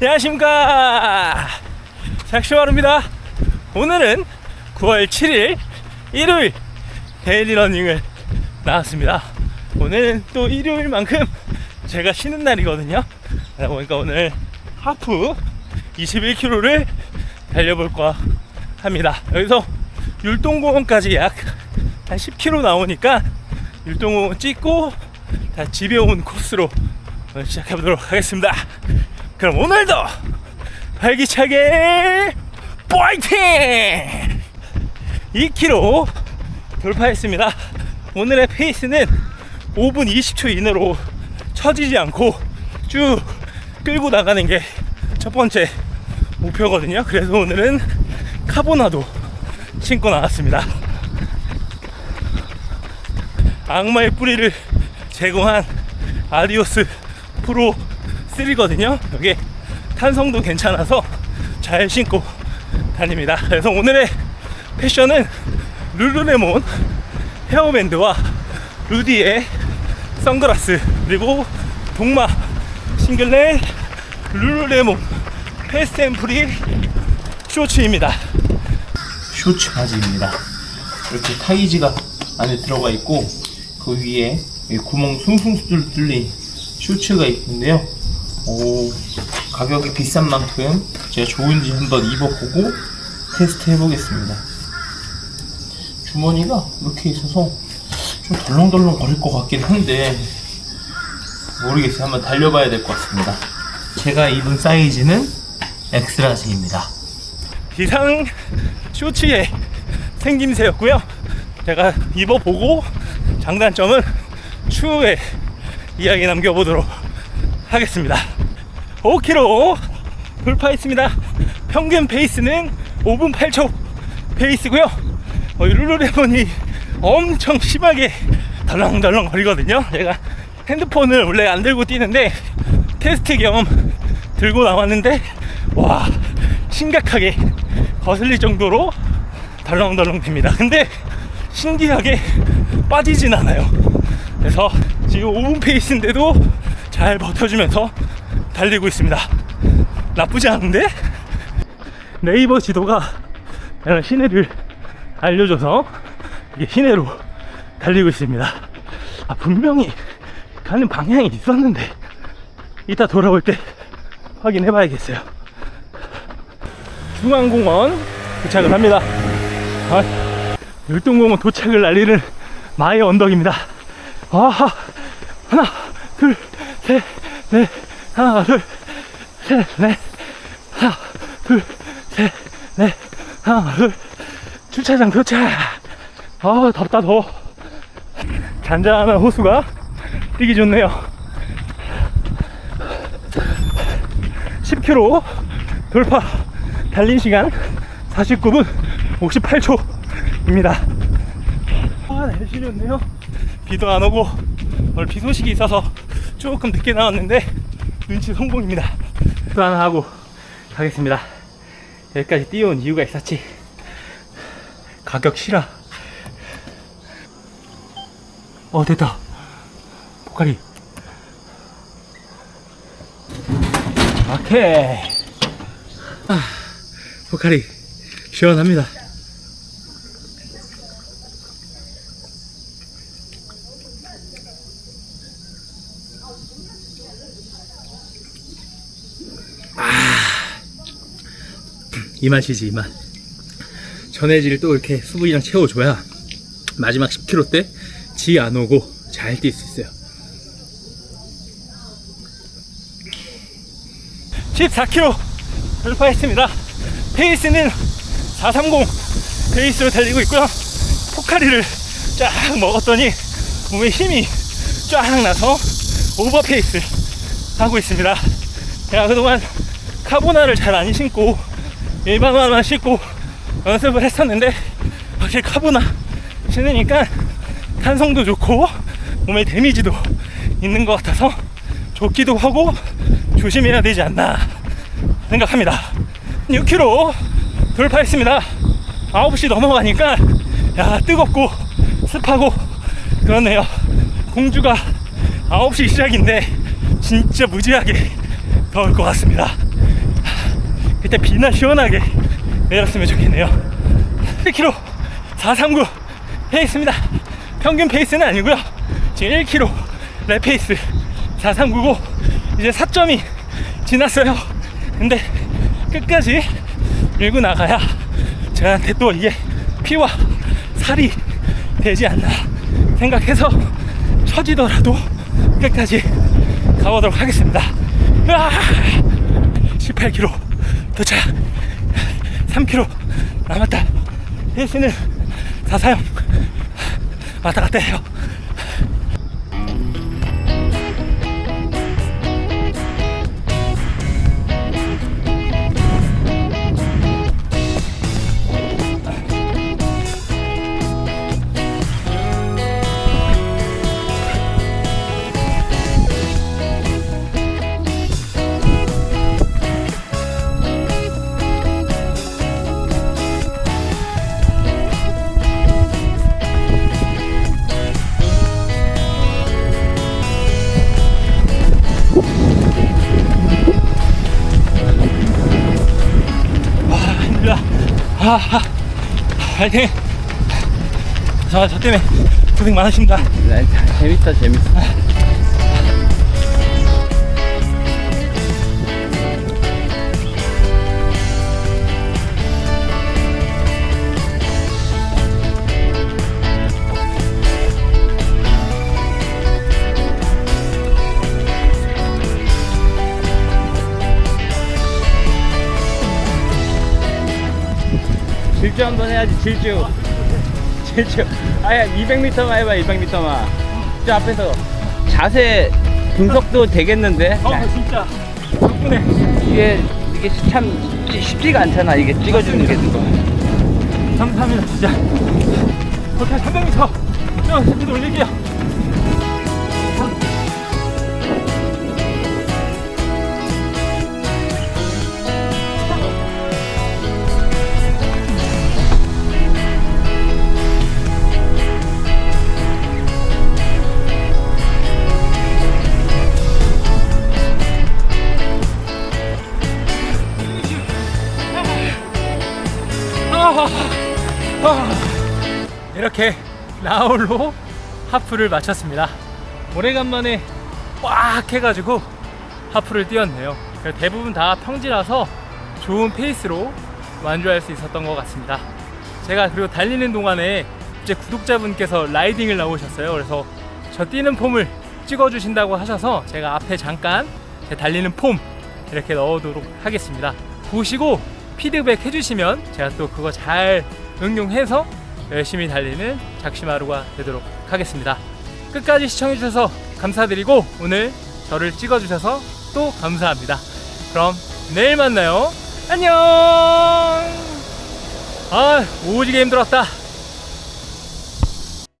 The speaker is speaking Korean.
안녕하십니까. 샥슈마루입니다. 오늘은 9월 7일 일요일 데일리 러닝을 나왔습니다. 오늘은 또 일요일만큼 제가 쉬는 날이거든요. 그러다 보니까 오늘 하프 21km를 달려볼까 합니다. 여기서 율동공원까지 약 한 10km 나오니까 율동공원 찍고 다 집에 온 코스로 시작해보도록 하겠습니다 그럼 오늘도 활기차게 파이팅! 2km 돌파했습니다. 오늘의 페이스는 5분 20초 이내로 처지지 않고 쭉 끌고 나가는 게 첫 번째 목표거든요. 그래서 오늘은 카보나도 신고 나왔습니다. 악마의 뿌리를 제공한 아디오스 프로 3거든요. 여기 탄성도 괜찮아서 잘 신고 다닙니다. 그래서 오늘의 패션은 룰루레몬 헤어밴드와 루디의 선글라스 그리고 동마 싱글렛 룰루레몬 패스템프리 쇼츠입니다. 쇼츠 바지입니다. 이렇게 타이즈가 안에 들어가 있고 그 위에 이 구멍 숭숭 뚫- 뚫린 쇼츠가 있는데요. 오, 가격이 비싼 만큼 제가 좋은지 한번 입어보고 테스트 해보겠습니다. 주머니가 이렇게 있어서 좀 덜렁덜렁 거릴 것 같긴 한데 모르겠어요. 한번 달려봐야 될 것 같습니다. 제가 입은 사이즈는 엑스라지입니다. 기상 쇼츠의 생김새였고요. 제가 입어보고 장단점은 추후에 이야기 남겨보도록 하겠습니다. 5km 돌파했습니다. 평균 페이스는 5분 8초 페이스고요. 어, 이 룰루레몬이 엄청 심하게 덜렁덜렁 거리거든요. 제가 핸드폰을 원래 안 들고 뛰는데 테스트 겸 들고 나왔는데 와 심각하게 거슬릴 정도로 덜렁덜렁 됩니다. 근데 신기하게 빠지진 않아요. 그래서 지금 5분 페이스인데도 잘 버텨주면서 달리고 있습니다. 나쁘지 않은데? 네이버 지도가 시내를 알려줘서 이게 시내로 달리고 있습니다. 아, 분명히 가는 방향이 있었는데 이따 돌아올 때 확인해 봐야겠어요. 중앙공원 도착을 합니다. 아, 율동공원 도착을 날리는 마의 언덕입니다. 아하, 하나, 둘, 셋, 넷, 하나, 둘, 셋, 넷, 하나, 둘, 셋, 넷, 하나, 둘, 주차장 도착. 아, 덥다, 더워. 잔잔한 호수가 뛰기 좋네요. 10km 돌파 달린 시간 49분 58초입니다. 아, 날씨 좋네요. 비도 안 오고 오늘 비 소식이 있어서 조금 늦게 나왔는데 눈치 성공입니다. 또 하나 하고 가겠습니다. 여기까지 뛰어온 이유가 있었지. 가격 실화. 어 됐다. 포카리. 오케이. 아, 포카리 시원합니다. 이 맛이지 이 맛. 전해질 또 이렇게 수분이랑 채워줘야 마지막 10km 때 지 안 오고 잘 뛸 수 있어요. 14km 돌파했습니다. 페이스는 430 페이스로 달리고 있고요. 포카리를 쫙 먹었더니 몸에 힘이 쫙 나서 오버 페이스 하고 있습니다. 제가 그동안 카보나를 잘 안 신고 일반화만 신고 연습을 했었는데 확실히 카보나 신으니까 탄성도 좋고 몸에 데미지도 있는 것 같아서 좋기도 하고 조심해야 되지 않나 생각합니다. 6km 돌파했습니다. 9시 넘어가니까 야 뜨겁고 습하고 그렇네요. 공주가 9시 시작인데 진짜 무지하게 더울 것 같습니다. 그때 비나 시원하게 내렸으면 좋겠네요 1km 439 페이스입니다 평균 페이스는 아니고요 지금 1km 랩 페이스 4399 이제 4점이 지났어요 근데 끝까지 밀고 나가야 저한테 또 이게 피와 살이 되지 않나 생각해서 처지더라도 끝까지 가보도록 하겠습니다. 으아! 18km 도착. 3km 남았다. 페이스는 4사용 왔다 갔다 해요. 아, 아, 파이팅. 저, 저 때문에 고생 많으십니다. 네, 재밌다 재밌어 질주 한번 해야지 질주 질주 아야 200m만 해봐 200m만 저 앞에서 자세 분석도 되겠는데 어, 진짜. 덕분에 이게 이게 참 쉽지가 않잖아 이게 찍어주는 게 감사합니다, 진짜. 오케이, 300m. 형, 스피드 올릴게요. 이렇게 라울로 하프를 마쳤습니다. 오래간만에 꽉 해가지고 하프를 뛰었네요. 대부분 다 평지라서 좋은 페이스로 완주할 수 있었던 것 같습니다. 제가 그리고 달리는 동안에 이제 구독자분께서 라이딩을 나오셨어요. 그래서 저 뛰는 폼을 찍어주신다고 하셔서 제가 앞에 잠깐 제 달리는 폼 이렇게 넣어도록 하겠습니다. 보시고 피드백 해주시면 제가 또 그거 잘 응용해서 열심히 달리는 작시마루가 되도록 하겠습니다. 끝까지 시청해주셔서 감사드리고 오늘 저를 찍어주셔서 또 감사합니다. 그럼 내일 만나요. 안녕! 아, 오지게 힘들었다.